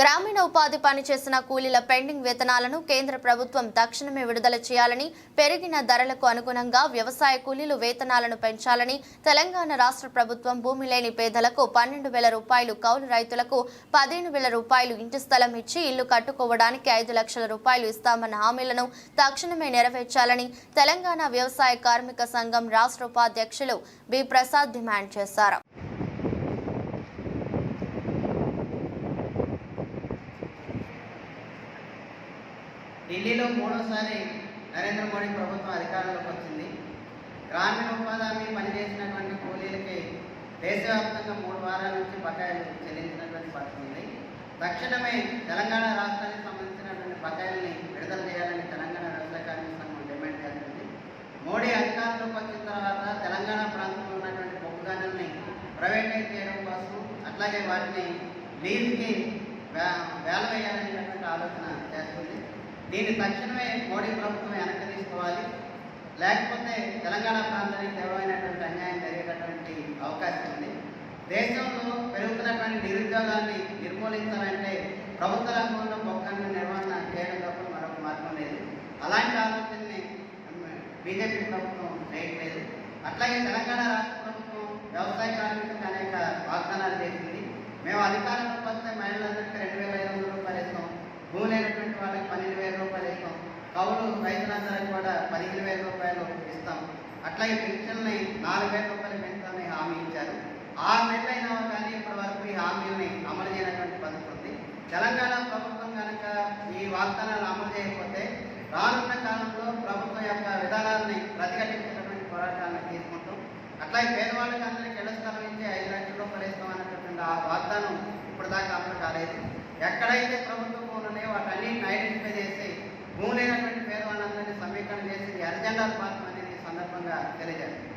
గ్రామీణ ఉపాధి పని చేసిన కూలీల పెండింగ్ వేతనాలను కేంద్ర ప్రభుత్వం తక్షణమే విడుదల చేయాలని పెరిగిన ధరలకు అనుగుణంగా వ్యవసాయ కూలీలు వేతనాలను పెంచాలని తెలంగాణ రాష్ట్ర ప్రభుత్వం భూమి లేని పేదలకు పన్నెండు వేల రూపాయలు కౌలు రైతులకు పదిహేను వేల రూపాయలు ఇంటి స్థలం ఇచ్చి ఇల్లు కట్టుకోవడానికి ఐదు లక్షల రూపాయలు ఇస్తామన్న హామీలను తక్షణమే నెరవేర్చాలని తెలంగాణ వ్యవసాయ కార్మిక సంఘం రాష్ట్ర ఉపాధ్యక్షులు బి ప్రసాద్ డిమాండ్ చేశారు. ఢిల్లీలో మూడోసారి నరేంద్ర మోడీ ప్రభుత్వం అధికారంలోకి వచ్చింది. గ్రామీణ ఉపాధి హామీ పనిచేసినటువంటి కూలీలకి దేశవ్యాప్తంగా మూడు వారాల నుంచి బకాయిలు చెల్లించినటువంటి పరిస్థితి ఉంది. తక్షణమే తెలంగాణ రాష్ట్రానికి సంబంధించినటువంటి బకాయిల్ని విడుదల చేయాలని తెలంగాణ వ్యవసాయ కార్మిక సంఘం డిమాండ్ చేస్తుంది. మోడీ అధికారంలోకి వచ్చిన తర్వాత తెలంగాణ ప్రాంతంలో ఉన్నటువంటి బొగ్గు గనుల్ని ప్రైవేటైజ్ చేయడం కోసం అట్లాగే వాటిని లీజ్కి వే- వేల వేయాలని దీన్ని తక్షణమే మోడీ ప్రభుత్వం వెనక్కి తీసుకోవాలి. లేకపోతే తెలంగాణ ప్రాంతానికి తీవ్రమైనటువంటి అన్యాయం జరిగేటటువంటి అవకాశం ఉంది. దేశంలో పెరుగుతున్నటువంటి నిరుద్యోగాన్ని నిర్మూలించాలంటే ప్రభుత్వ రంగంలో బొక్కను నిర్వహణ చేయడం తప్ప మరొక మార్గం లేదు. అలాంటి ఆలోచనని బీజేపీ ప్రభుత్వం చేయట్లేదు. అట్లాగే తెలంగాణ రాష్ట్ర ప్రభుత్వం వ్యవసాయ కార్మికులకు అనేక వాగ్దానాలు చేసింది. మేము అధికారం వస్తే మహిళలందరికీ రెండు వేల ఐదు వందల రూపాయలు ఇస్తాం భూమి లేనటువంటి వాళ్ళకి పన్నెండు వేల రూపాయలు ఇస్తాం కౌలు రైతులందరికీ కూడా పదిహేను వేల రూపాయలు ఇస్తాం అట్లాగే పెన్షన్ని నాలుగు వేల రూపాయలు పెంచాలని హామీ ఇచ్చారు. ఆరు నెలలు అయినా కానీ ఇప్పటి వరకు ఈ హామీలని అమలు చేయనటువంటి పరిస్థితి ఉంది. తెలంగాణ ప్రభుత్వం కనుక ఈ వాగ్దానాలు అమలు చేయకపోతే రానున్న కాలంలో ప్రభుత్వం యొక్క విధానాలని ప్రతిఘటించేటటువంటి పోరాటాలను తీసుకుంటాం అట్లాగే పేదవాళ్ళకి అందరికీ ఇళ్ళ స్థలం ఇచ్చి ఐదు లక్షల రూపాయలు ఇస్తామన్నటువంటి ఆ వాగ్దానం ఇప్పటిదాకా అమలు కాలేదు. ఎక్కడైతే ప్రభుత్వ భూములు ఉన్నాయో వాటన్నిటిని ఐడెంటిఫై చేసి భూమి లేనటువంటి పేదవాళ్ళందరినీ సమీకరణ చేసి ఎర్రజెండాలు పాత్ర సందర్భంగా తెలియజేస్తాం